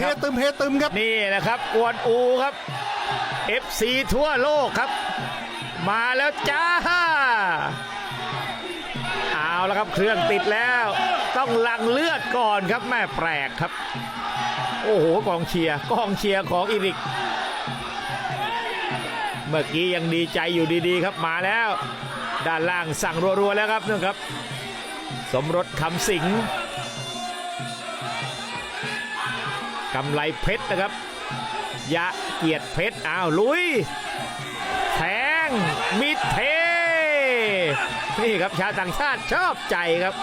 เฮตึมเฮตึมครับ นี่แหละครับกวนอูครับ FC ทั่วโลกครับ มาแล้วจ้าเอาแล้วครับเครื่องติดแล้ว ต้องหลังเลือดก่อนครับแม่แปลกครับ โอ้โหกองเชียร์กองเชียร์ของอิริก เมื่อกี้ยังดีใจอยู่ดีๆครับมาแล้ว ด้านล่างสั่งรัวๆแล้วครับนี่ครับ สมรสคำสิง กำไรเพชรนะครับ ยะเกียรติเพชรอ้าวลุยแทงมิดเท นี่ครับชาวต่างชาติชอบใจครับ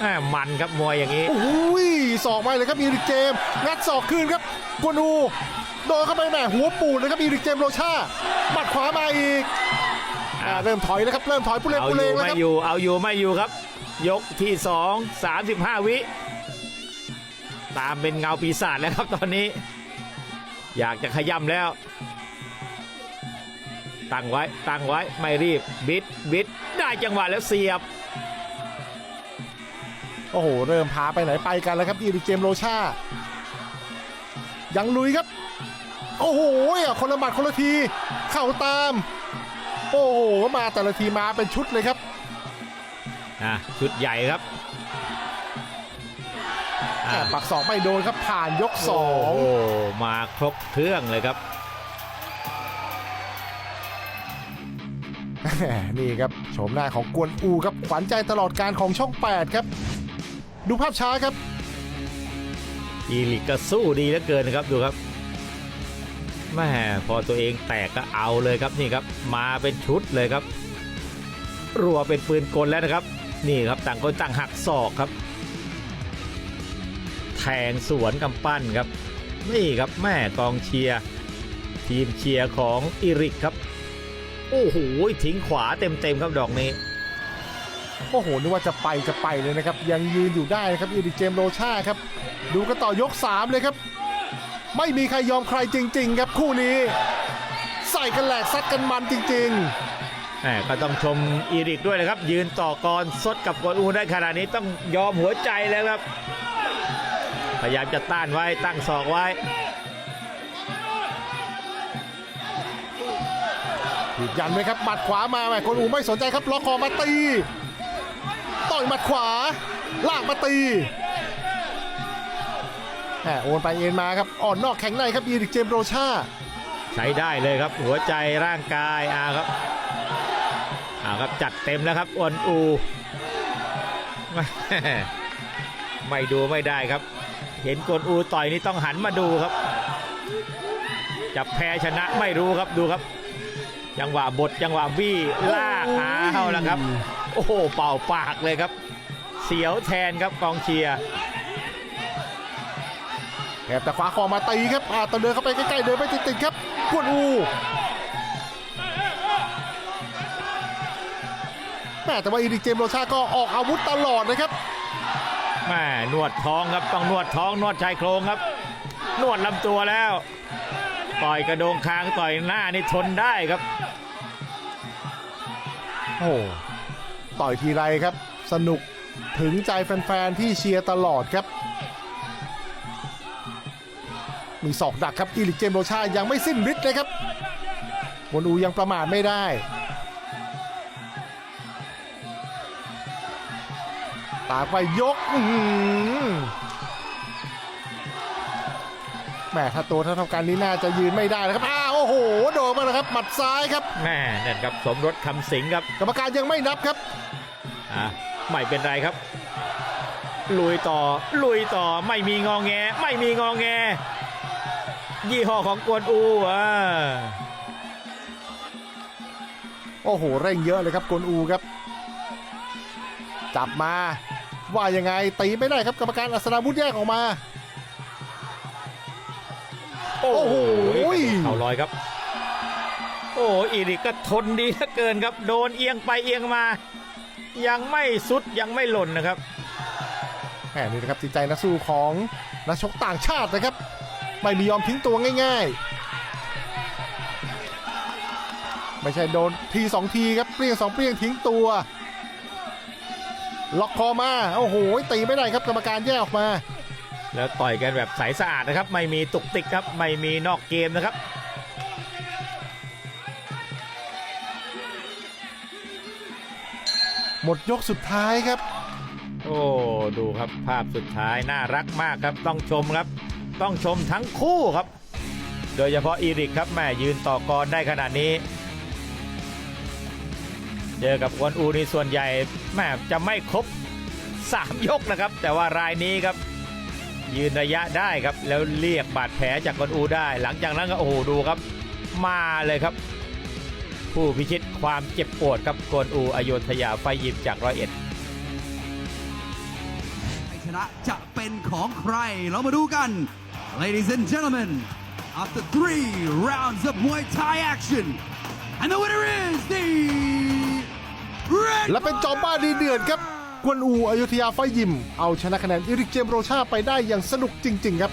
แหม่มันครับมวยอย่างนี้ โอ้ยศอกไปเลยครับอีริกเจมส์งัดศอกคืนครับกวนอูโดนเข้าไปแหม่หัวปูดเลยครับอีริกเจมส์โรชาหมัดขวามาอีกอ่าเริ่มถอยแล้วครับเริ่มถอยผู้เล่นเอาผู้อเล่ยู่นแล้วไม่ครับอยู่เอาอยู่ไม่อยู่ครับ ยกที่ 2 35 วิ ตามเป็นเงาปีศาจแล้วครับตอนนี้ อยากจะขย่ำแล้ว ตั้งไว้ตั้งไว้ไม่รีบบิดบิดได้จังหวะแล้วเสียบ โอ้โห เริ่มพาไปไหนไปกันแล้วครับอีริกเจมส์โรชายังลุยครับ โอ้โหอะคนละหมัดคนละที เข่าตาม โอ้โห มาแต่ละทีมาเป็นชุดเลยครับอะชุดใหญ่ครับอะแต่ ปักศอกไม่โดนครับผ่านยกสองโอ้มาครบเครื่องเลยครับแหมนี่ครับโฉมหน้าของกวนอูครับขวัญใจตลอดการของช่อง 8 ครับ ดูภาพช้าครับ อีลิกก็สู้ดีเหลือเกินนะครับดูครับแม่พอตัวเองแตกก็เอาเลยครับนี่ครับ มาเป็นชุดเลยครับ รัวเป็นปืนกลแล้วนะครับ นี่ครับต่างคนต่างหักศอกครับ แทงสวนกำปั้นครับ นี่ครับแม่กองเชียร์ ทีมเชียร์ของอีริกครับ โอ้โหทิ้งขวาเต็มๆครับดอกนี้โอ้โหนึกว่าจะไปจะไปเลยนะครับ ยังยืนอยู่ได้นะครับอีริกเจมส์โรชาครับ ดูกันต่อยก 3 เลยครับ ไม่มีใครยอมใครจริง ๆ ครับคู่นี้ ใส่กันแหลกซัดกันมันจริงแหมก็ต้องชมอีริกด้วยนะครับ ยืนต่อกรสดกับกวนอูได้ขนาดนี้ต้องยอมหัวใจแล้วครับ พยายามจะต้านไว้ตั้งศอกไว้ๆยืนยันไหมครับหมัดขวามาแหมกวนอูไม่สนใจครับล็อกคอมาตีต่อยหมัดขวาลากมาตีแหมโอนไปเอ็นมาครับอ่อนนอกแข็งในครับอีริกเจมส์โรชาใช้ได้เลยครับ หัวใจร่างกายอาครับอาครับจัดเต็มแล้วครับอวนอูแม่ไม่ดูไม่ได้ครับ เห็นกวนอูต่อยนี่ต้องหันมาดูครับ จะแพ้ชนะไม่รู้ครับดูครับ จังหวะบทจังหวะบี้ลากเอาแล้วครับ โอ้โหเป่าปากเลยครับ เสียวแทนครับกองเชียร์แอบแต่ขวาคอมาตีครับอ่าตะเดินเข้าไปใกล้ๆเดินไปติดๆครับกวนอูแม่แต่ว่าอีริเจมโรชาก็ออกอาวุธตลอดนะครับ แม่นวดท้องครับต้องนวดท้องนวดชายโครงครับ นวดลำตัวแล้ว ต่อยกระโดงคางต่อยหน้านี่ทนได้ครับ โอ้ต่อยทีไรครับ สนุกถึงใจแฟนๆที่เชียร์ตลอดครับ มีศอกดักครับอีริกเจมโรชายังไม่สิ้นฤทธิ์เลยครับวนอูยังประมาทไม่ได้ ตากไปยกอื้อหือแหม่ถ้าตัวเท่าเท่ากันนี้น่าจะยืนไม่ได้นะครับอ้าวโอ้โห โดนมาแล้วครับ หมัดซ้ายครับแม่นั่นครับสมรสคำสิงครับ กรรมการยังไม่นับครับอะไม่เป็นไรครับ ลุยต่อ ลุยต่อไม่มีงองแง ไม่มีงองแง ยี่ห้อของกวนอูอะโอ้โห เร่งเยอะเลยครับกวนอูครับ จับมา ว่ายังไงตีไม่ได้ครับกรรมการอัศนาวุธแยกออกมาโอ้โหโอ้โหเข่าลอยครับ โอ้อีริกก็ทนดีเหลือเกินครับ โดนเอียงไปเอียงมา ยังไม่สุดยังไม่หล่นนะครับแหมนี่นะครับจิตใจนักสู้ของนักชกต่างชาตินะครับ ไม่มียอมทิ้งตัวง่าย ๆ ไม่ใช่โดนทีสองทีครับเปรี้ยงสองเปรี้ยงทิ้งตัว ล็อกคอมาโอ้โหตีไม่ได้ครับกรรมการแยกออกมา แล้วต่อยกันแบบใสสะอาดนะครับ ไม่มีตุกติกครับไม่มีนอกเกมนะครับหมดยกสุดท้ายครับ โอ้ดูครับภาพสุดท้ายน่ารักมากครับต้องชมครับ ต้องชมทั้งคู่ครับ โดยเฉพาะอีริกครับแม่ยืนต่อกรได้ขนาดนี้ เจอกับกวนอูนี่ส่วนใหญ่แม่จะไม่ครบ 3 ยกนะครับ แต่ว่ารายนี้ครับ ยืนระยะได้ครับ แล้วเรียกบาดแผลจากกวนอูได้ หลังจากนั้นก็โอ้โหดูครับ มาเลยครับ ผู้พิชิตความเจ็บปวดครับกวนอูอโยธยาไฟยิมจากร้อยเอ็ดชนะจะเป็นของใครเรามาดูกัน Ladies and gentlemen after three rounds of Muay Thai action and the winner is และเป็นจอมบ้าดีเดือดครับกวนอูอยุธยาไฟยิม เอาชนะคะแนนอิริกเจมโรชาไปได้อย่างสนุกจริง ๆ ครับ